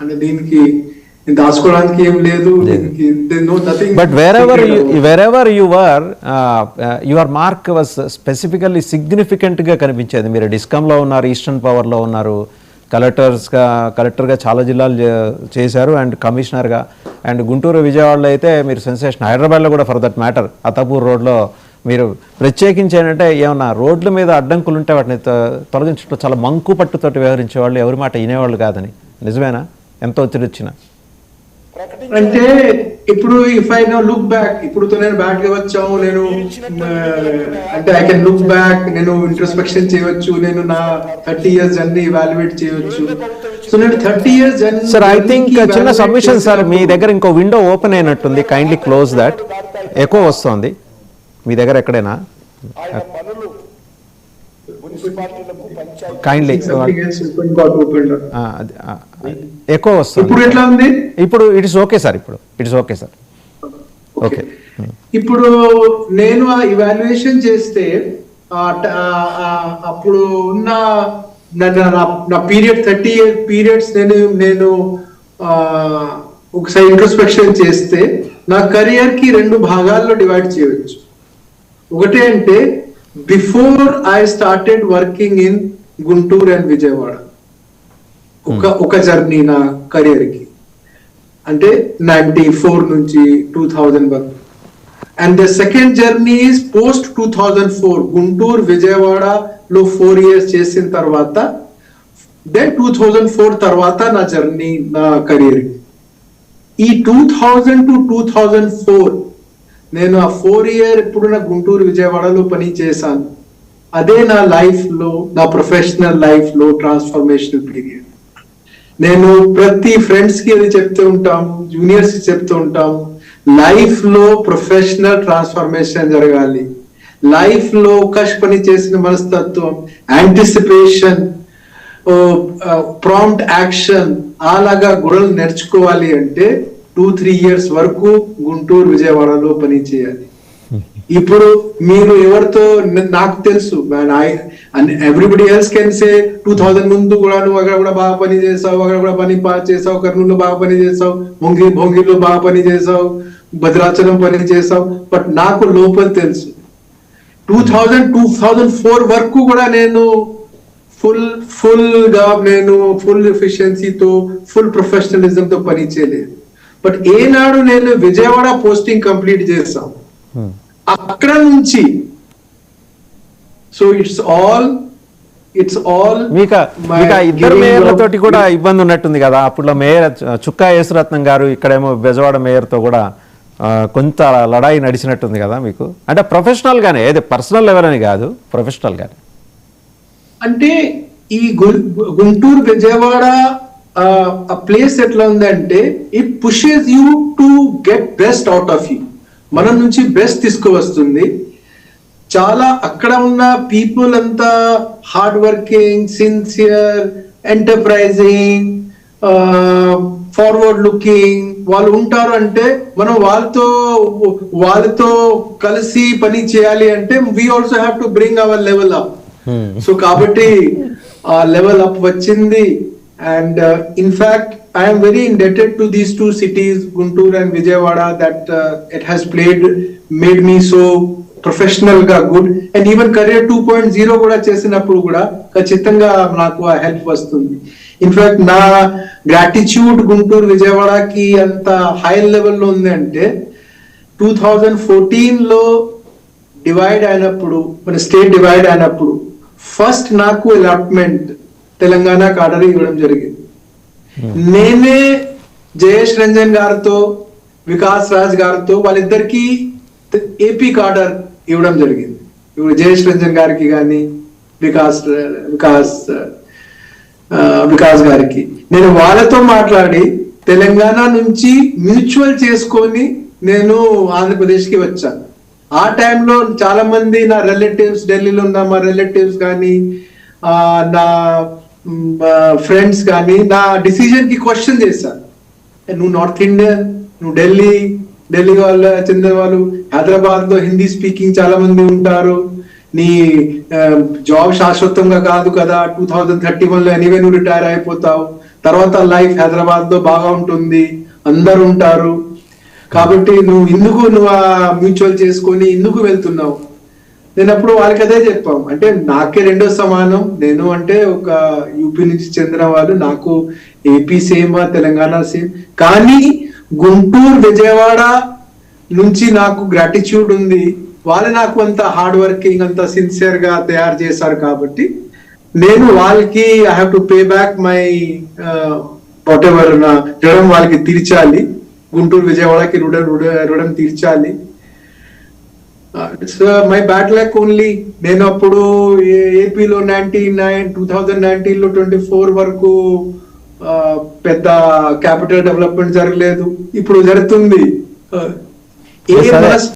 అంటే దీనికి దాచుకోవడానికి ఏం లేదు but wherever wherever you are your mark was specifically సిగ్నిఫికెంట్గా కనిపించేది. మీరు డిస్కమ్లో ఉన్నారు ఈస్టర్న్ పవర్లో ఉన్నారు కలెక్టర్స్గా కలెక్టర్గా చాలా జిల్లాలు చేశారు అండ్ కమిషనర్గా. అండ్ గుంటూరు విజయవాడలో అయితే మీరు సెన్సేషన్ హైదరాబాద్లో కూడా ఫర్ దట్ మ్యాటర్ అతాపూర్ రోడ్లో మీరు ప్రత్యేకించి ఏంటంటే ఏమన్నా రోడ్ల మీద అడ్డంకులు ఉంటే వాటిని తొలగించడంలో చాలా మంకు పట్టుతోటి వ్యవహరించే వాళ్ళు ఎవరి మాట వినేవాళ్ళు కాదని. నిజమేనా? ఎంత ఒత్తిడి వచ్చినా అంటే ఇప్పుడు if I no look back ఇప్పుడు నేను బ్యాక్గా వచ్చాము నేను అంటే ఐ కెన్ లుక్ బ్యాక్ నేను ఇంట్రోస్పెక్షన్ చేయవచ్చు నేను నా థర్టీ ఇయర్స్ జర్నీ ఇవాల్యుయేట్ చేయవచ్చు సో నేను thirty years journey sir I think చిన్న సబ్మిషన్ సార్ మీ దగ్గర ఇంకో విండో ఓపెన్ అయినట్టుంది. కైండ్లీ క్లోజ్ దట్ ఎక్కువ వస్తుంది. మీ దగ్గర ఎక్కడైనా? ఆయన పనులు మున్సిపాలిటీలకు పంచాయతీ కైండ్లీ ఎక్కువ వస్తుంది. ఇప్పుడు ఎట్లా ఉంది? ఇప్పుడు ఇట్స్ ఓకే సార్ ఇప్పుడు. ఇట్స్ ఓకే సార్ ఓకే ఇప్పుడు నేను ఆ ఇవాల్యుయేషన్ చేస్తే అప్పుడు ఉన్న నా- పీరియడ్ థర్టీ పీరియడ్స్ నేను నేను ఒకసారి ఇంట్రోస్పెక్షన్ చేస్తే నా కెరియర్కి రెండు భాగాల్లో డివైడ్ చేయవచ్చు. ఒకటి అంటే before I started working in Guntur and Vijayawada ఒక ఒక జర్నీ నా కెరియర్కి అంటే నైన్టీ ఫోర్ నుంచి టూ థౌజండ్ వరకు. And the second journey is post two thousand four. Guntur విజయవాడలో ఫోర్ ఇయర్స్ చేసిన తర్వాత దెన్ టూ థౌజండ్ ఫోర్ తర్వాత నా జర్నీ నా కెరీర్. ఈ two thousand to two thousand four నేను ఆ ఫోర్ ఇయర్ ఇప్పుడు నా గుంటూరు విజయవాడలో పని చేశాను. అదే నా లైఫ్లో నా ప్రొఫెషనల్ లైఫ్లో ట్రాన్స్ఫర్మేషనల్ పీరియడ్. నేను ప్రతి ఫ్రెండ్స్కి అది చెప్తూ ఉంటాము జూనియర్స్కి చెప్తూ ఉంటాము లైఫ్లో ప్రొఫెషనల్ ట్రాన్స్ఫర్మేషన్ జరగాలి. లైఫ్లో కష్ పని చేసిన మనస్తత్వం యాంటిసిపేషన్ ప్రాంప్ట్ యాక్షన్ అలాగా గుణాలు నేర్చుకోవాలి అంటే టూ త్రీ ఇయర్స్ వరకు గుంటూరు విజయవాడలో పని చేయాలి. ఇప్పుడు మీరు ఎవరితో నాకు తెలుసు. Everybody else can say two thousand ముందు కూడా నువ్వు అక్కడ కూడా బాగా పని చేసావు అక్కడ కూడా పని బాగా చేసావు కర్నూలు బాగా పని చేసావు భొంగి భొంగిలో బాగా పని చేసావు భద్రాచలం పని చేసావు బట్ నాకు లోపల తెలుసు. Two thousand two thousand four వరకు కూడా నేను ఫుల్ ఫుల్గా నేను ఫుల్ ఎఫిషియన్సీతో ఫుల్ ప్రొఫెషనలిజం తో పని చేయలేదు. బట్ ఏనాడు నేను విజయవాడ పోస్టింగ్ కంప్లీట్ చేసాం hmm. అక్కడ నుంచి. So it's all it's all మీకు ఇద్దరు మేయర్లతోటి కూడా ఇబ్బంది ఉన్నట్టుంది కదా. అప్పుడు మేయర్ చుక్కా యేసురత్నం గారు ఇక్కడేమో బెజవాడ మేయర్తో కూడా కొంత లడాయి నడిచినట్టుంది కదా మీకు? అంటే ప్రొఫెషనల్ గానే ఏది పర్సనల్ లెవెల్ అని కాదు ప్రొఫెషనల్ గానే. అంటే ఈ గుంటూరు విజయవాడ ఆ ప్లేస్ ఎట్లా ఉందంటే it pushes you to get best out of you మన నుంచి బెస్ట్ తీసుకువస్తుంది. చాలా అక్కడ ఉన్న పీపుల్ అంతా hard working sincere enterprising forward looking వాళ్ళు ఉంటారు అంటే మనం వాళ్ళతో వాళ్ళతో కలిసి పని చేయాలి అంటే we also have to bring our level up so కాబట్టి ఆ లెవెల్ అప్ వచ్చింది. And in fact I'm very indebted to these two cities Guntur and Vijayawada that it has played made me so ప్రొఫెషనల్గా good and even career two point zero కూడా చేసినప్పుడు కూడా ఖచ్చితంగా నాకు ఆ హెల్ప్ వస్తుంది. ఇన్ఫాక్ట్ నా గ్రాటిట్యూడ్ గుంటూరు విజయవాడకి అంత హై లెవెల్లో ఉంది అంటే టూ థౌజండ్ ఫోర్టీన్లో డివైడ్ అయినప్పుడు మన స్టేట్ డివైడ్ అయినప్పుడు ఫస్ట్ నాకు అలాట్మెంట్ తెలంగాణ ఆర్డర్ ఇవ్వడం జరిగింది. నేనే జయేష్ రంజన్ గారితో వికాస్ రాజ్ గారితో వాళ్ళిద్దరికి ఏపీ కార్డర్ ఇవ్వడం జరిగింది. ఇప్పుడు జయేష్ రంజన్ గారికి కానీ వికాస్ వికాస్ వికాస్ గారికి. నేను వాళ్ళతో మాట్లాడి తెలంగాణ నుంచి మ్యూచువల్ చేసుకొని నేను ఆంధ్రప్రదేశ్కి వచ్చాను ఆ టైంలో చాలా మంది నా రిలేటివ్స్ ఢిల్లీలో ఉన్న మా రిలేటివ్స్ కానీ నా ఫ్రెండ్స్ కానీ నా డిసిజన్కి క్వశ్చన్ చేశారు నువ్వు నార్త్ ఇండియన్ నువ్వు ఢిల్లీ ఢిల్లీ వాళ్ళ చెందిన వాళ్ళు హైదరాబాద్లో హిందీ స్పీకింగ్ చాలా మంది ఉంటారు. నీ జాబ్ శాశ్వతంగా కాదు కదా టూ థౌజండ్ థర్టీ వన్లో ఎనీవే నువ్వు రిటైర్ అయిపోతావు. తర్వాత లైఫ్ హైదరాబాద్లో బాగా ఉంటుంది అందరు ఉంటారు. కాబట్టి నువ్వు ఎందుకు నువ్వు మ్యూచువల్ చేసుకొని ఎందుకు వెళ్తున్నావు. నేను అప్పుడు వాళ్ళకి అదే చెప్పాం. అంటే నాకే రెండో సమానం. నేను అంటే ఒక యూపీ నుంచి చెందిన వాళ్ళు. నాకు ఏపీ సేమ్ తెలంగాణ సేమ్. కానీ గుంటూరు విజయవాడ నుంచి నాకు గ్రాటిట్యూడ్ ఉంది. వాళ్ళు నాకు అంత హార్డ్ వర్కింగ్ అంత సిన్సియర్గా తయారు చేశారు కాబట్టి నేను వాళ్ళకి I have to pay back my whatever నా రుణం వాళ్ళకి తీర్చాలి. గుంటూరు విజయవాడకి రుణం రుణం తీర్చాలి. మై బ్యాడ్ లక్ ఓన్లీ నేను అప్పుడు ఏపీలో నైన్టీన్ నైన్ టూ థౌజండ్ నైన్టీన్లో ట్వంటీ ఫోర్ వరకు ఆ, పెద్ద క్యాపిటల్ డెవలప్మెంట్ జరగలేదు. ఇప్పుడు జరుగుతుంది. ఆ, ఏ